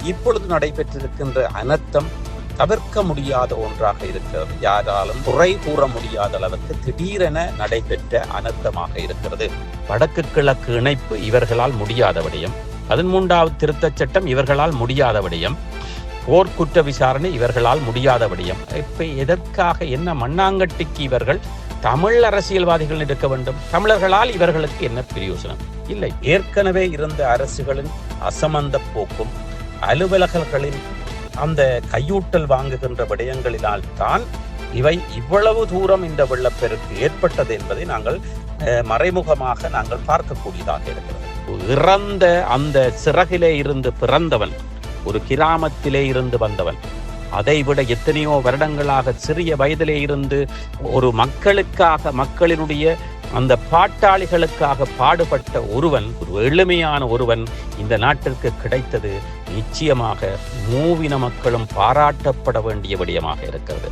இப்பொழுது நடைபெற்றிருக்கின்ற அனர்த்தம் தவிர்க்க முடியாத ஒன்றாக இருக்கிறது யாராலும் குறை கூற முடியாத அளவுக்கு திடீரென நடைபெற்ற அனர்த்தமாக இருக்கிறது. வடக்கு கிழக்கு இணைப்பு இவர்களால் முடியாத விடயம். பதிமூன்றாவது திருத்தச் சட்டம் இவர்களால் முடியாத விடயம். போர்க்குற்ற விசாரணை இவர்களால் முடியாத விடயம். இப்ப எதற்காக என்ன மண்ணாங்கட்டிக்கு இவர்கள் தமிழ் அரசியல்வாதிகள் இருக்க வேண்டும்? தமிழர்களால் இவர்களுக்கு என்ன பிரயோசனம்? இல்லை ஏற்கனவே இருந்த அரசுகளின் அசமந்த போக்கும் அலுவலகர்களின் அந்த கையூட்டல் வாங்குகின்ற விடயங்களினால் தான் இவை இவ்வளவு தூரம் இந்த வெள்ளப்பெருக்கு ஏற்பட்டது என்பதை நாங்கள் மறைமுகமாக நாங்கள் பார்க்கக்கூடியதாக இருக்கிறது. இறந்த அந்த சிறகிலே இருந்து பிறந்தவன் ஒரு கிராமத்திலே இருந்து வந்தவன் அதைவிட எத்தனையோ வருடங்களாக சிறிய வயதிலே இருந்து ஒரு மக்களுக்காக மக்களினுடைய அந்த பாட்டாளிகளுக்காக பாடுபட்ட ஒருவன் ஒரு எளிமையான ஒருவன் இந்த நாட்டிற்கு கிடைத்தது நிச்சயமாக மூவின மக்களும் பாராட்டப்பட வேண்டிய விடயமாக இருக்கிறது.